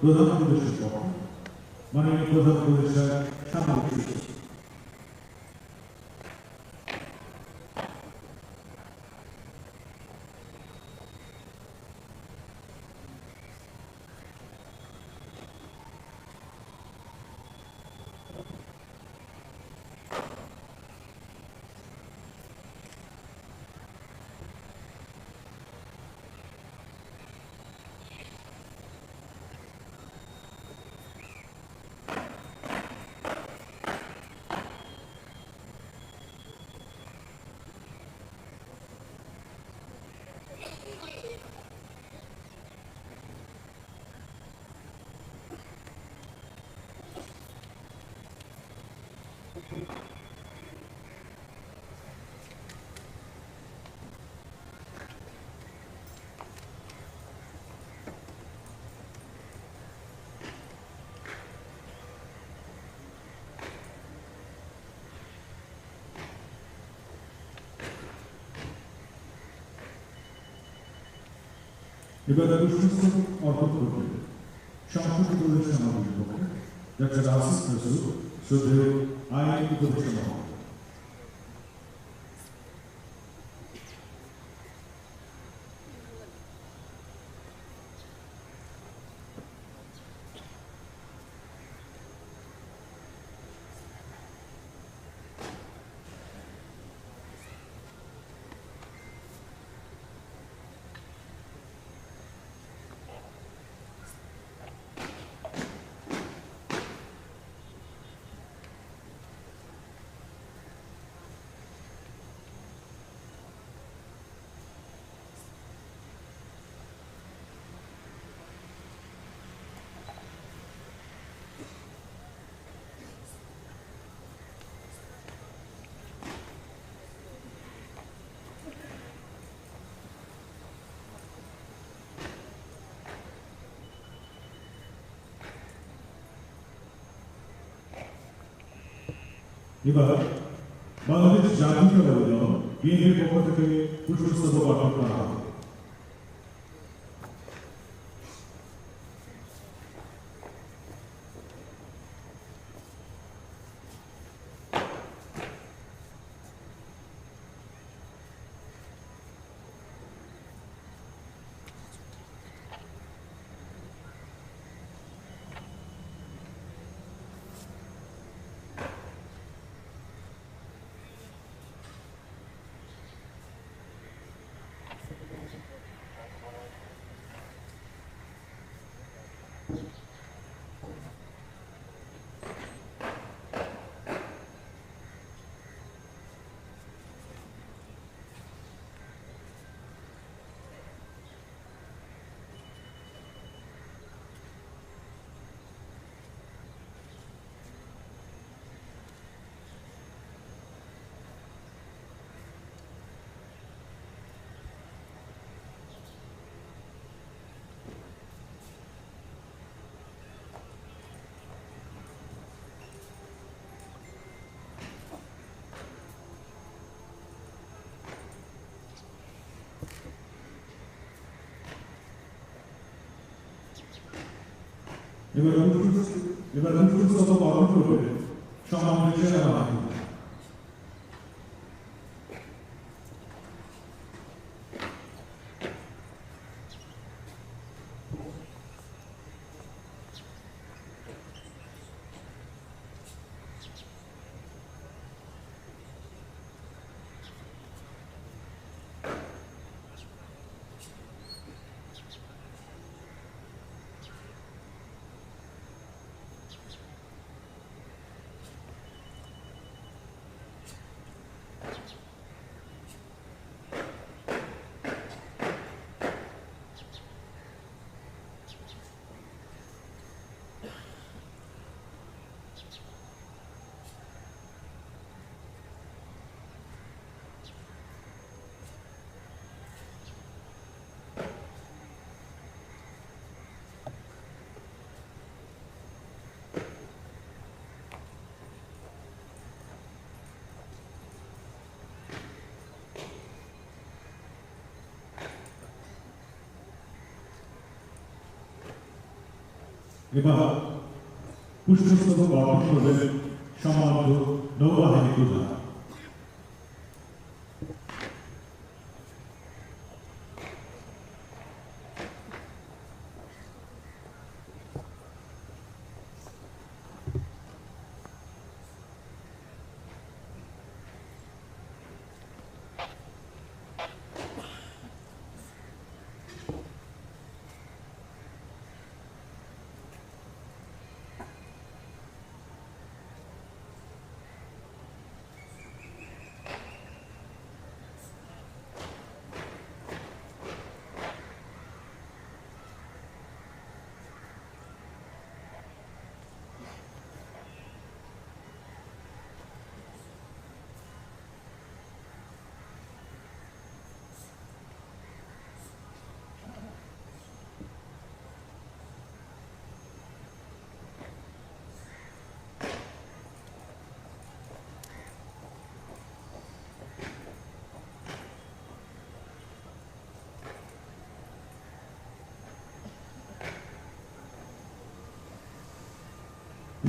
প্রধান উপদেশের পক্ষ মাননীয় প্রধান উপদেষ্টা সামরিক এবার সুস্থ অর্পণ করবে সংসদ উপদেষ্টা আমাদের পক্ষে। ডক্টর আসিস নজরুল শ্রদ্ধেয় আইন উপদেষ্টা মহোদয় এবার বাংলাদেশ জাতীয়তাবাদী দল বিএনপির পক্ষ থেকে এবার পুষ্প- এবার পুষ্পস্তবক অর্পণ করবেন সম্মানিত সেনাবাহিনী এবার পুষ্পস্তবক অর্পণ করবেন সম্মানিত নৌবাহিনী প্রধান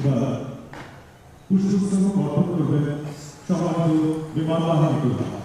এবার পুষ্পস্তবক অর্পণ করবেন সম্মানিত বিমান বাহিনী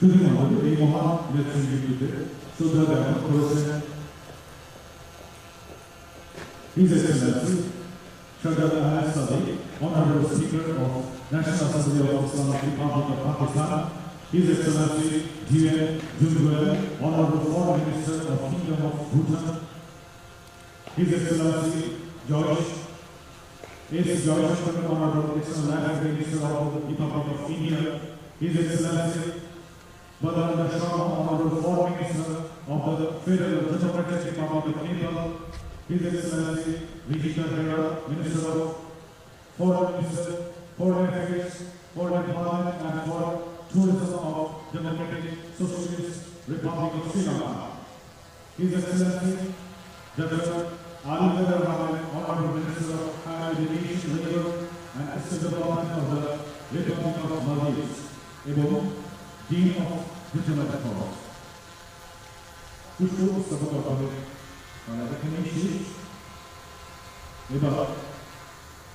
শুধু আমাদের এই মহান ইলেকশন ডিউটিতে শ্রদ্ধা জ্ঞাপন করেছেন His Excellency Shahzad Ahmed Sadiq, Honorable Speaker of National Assembly of Islamic Republic of Pakistan, His Excellency G.N. Junguel, Honorable Foreign Minister of Kingdom of Bhutan, His Excellency George S. George Chandra, Honorable External Affairs Minister of the Republic of India, His Excellency Baladana Sharma, Honorable Foreign Minister of the Federal Democratic Republic of Nepal, His Excellency Vijita Hera, Minister of Foreign Minister, Foreign Affairs, Foreign Parliament and for Tourism of Democratic Socialist Republic of Sri. His Excellency Dr. Ali Vedar Rahman, Honorable Minister of Higher Education, Labor and Assistant Development of the Republic of Maldives, এবং Dean of życzymy takowo. Już tu sobotą panów, ale tak nie myślisz? Chyba.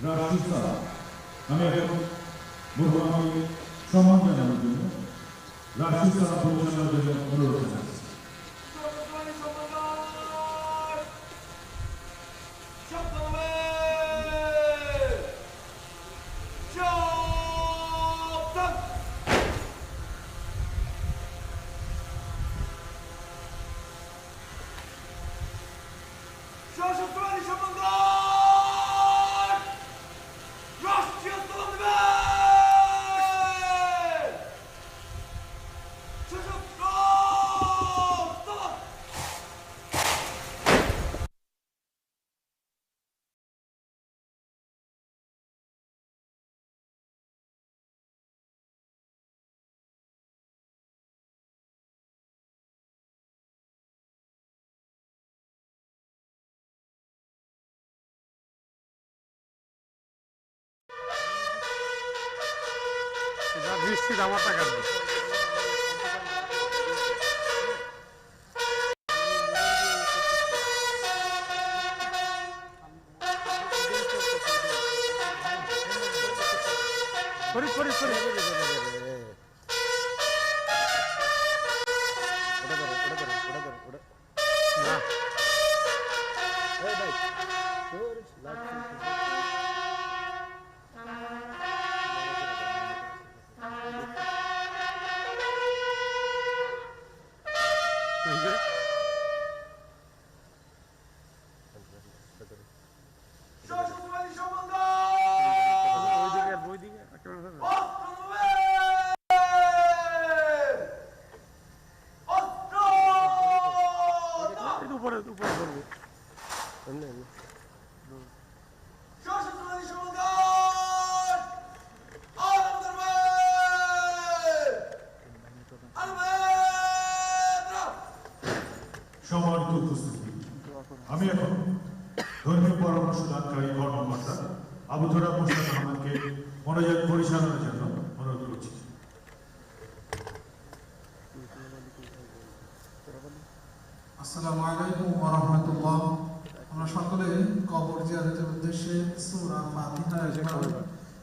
Raszczyca. Namierzam. Mówiłam, co mam na myśli? Raszczyca na położeniu do rurki. নিশ্চিত আমার টাকা নেই। করি করি করি না। 等等。আমরা সকলে কবর জিয়ারতের উদ্দেশ্যে সূরা ফাতিহা একবার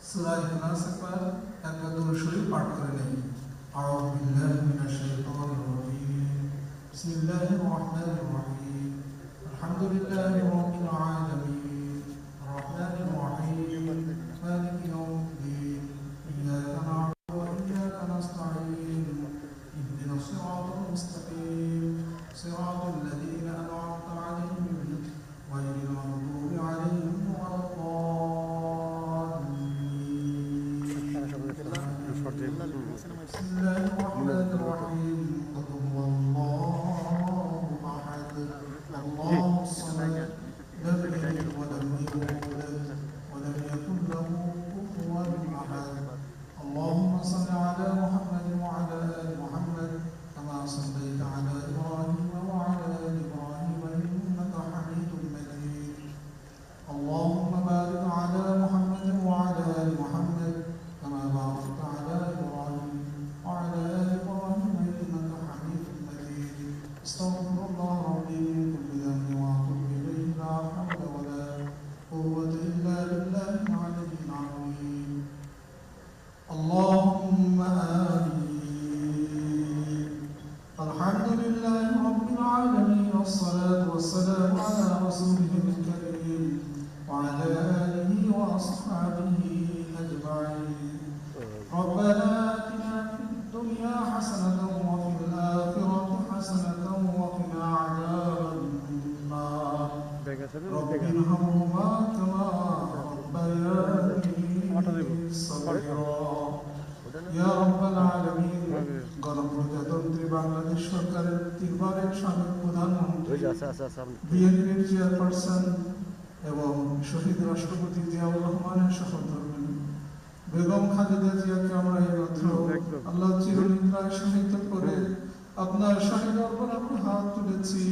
সূরা ইখলাস একবার একবার দরুদ শরীফ পাঠ করে নেই। আউযু বিল্লাহি মিনাশ শাইতানির রাজীম। বিসমিল্লাহির রহমানির রহিম। আলহামদুলিল্লাহি রাব্বিল আলামিন। সরকারের তিনবারের সাবেক প্রধানমন্ত্রী বিএনপির চেয়ারপারসন এবং শহীদ রাষ্ট্রপতি জিয়াউর রহমানের সহধর্মী বেগম খালেদা জিয়াকে আমরা এই মাত্র আল্লাহ চিরনিদ্রায় সহিত করে আপনার শাহী দরবারে আমরা হাত তুলেছি।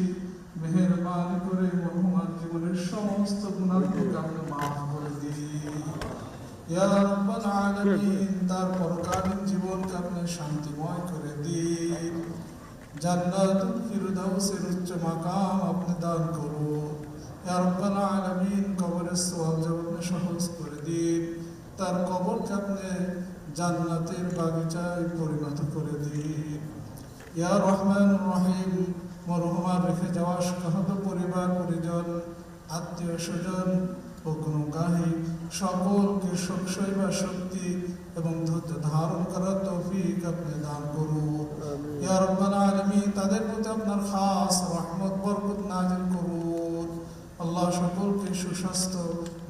মেহেরবানি করে মরহুমার জীবনের সমস্ত গুণাগুলোকে আপনি মাফ করে ইয়া রাব্বাল আলামিন তার পরকালীন জীবনকে আপনি শান্তিময় করে দিন। জান্নাতুল ফিরদাউসের উচ্চ মাকাম আপনি দান করুন। ইয়া রাব্বাল আলামিন কবরের সওয়াল জবাব সহজ করে দিন। তার কবরকে আপনি জান্নাতের বাগিচায় পরিণত করে দিন। ইয়া রহমান রহিম মরহুমার রেখে যাওয়া সহত পরিবার পরিজন আত্মীয় স্বজন ও কোনো গাহি সকলকে শোকসই বা শক্তি এবং ধৈর্য ধারণ করার তৌফিক আপনি দান করুন। ইয়া রব্বাল তাদের প্রতি আপনার খাস রহমত বরকত নাজিল করুন। আল্লাহ সকলকে সুস্বাস্থ্য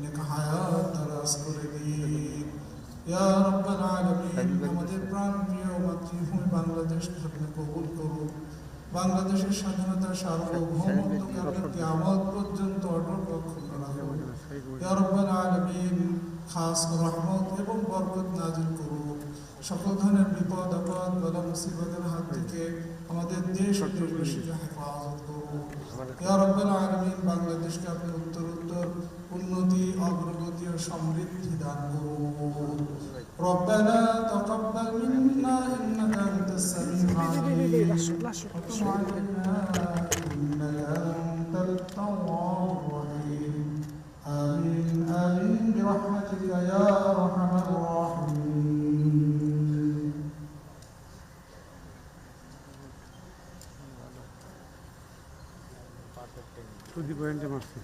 নেক হায়াত দারাজ করে দিন। ইয়া রব্বাল আলামিন আমাদের প্রাণ প্রিয় মাতৃভূমি বাংলাদেশকে আপনি কবুল করুন। বাংলাদেশের স্বাধীনতা সার্বভৌমত্বকে আপনি কিয়ামত পর্যন্ত অটল অক্ষুণ্ণ রাখুন ইয়া রব্বাল আলামিন খাস রহমত এবং বরকত নাজিল করুন। সকল ধরনের বিপদ আপদ বালা মুসিবতের হাত থেকে আমাদের দেশ ও দেশবাসীকে হেফাজত করুন ইয়া রব্বাল আলামিন বাংলাদেশকে আপনি উত্তর উত্তর উন্নতি অগ্রগতি ও সমৃদ্ধি দান করুন ربنا تقبل منا انك انت السميع العليم وتب علينا انك انت التواب পয়েন্টে মারছি।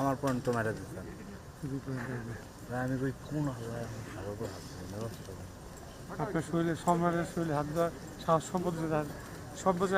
আমার পর্যন্ত মেরে পয়েন্টে আমি কই কোন। আপনার শরীরে সম্রাটের শরীরে হাত দেওয়া সাহস সম্পদ সব বছর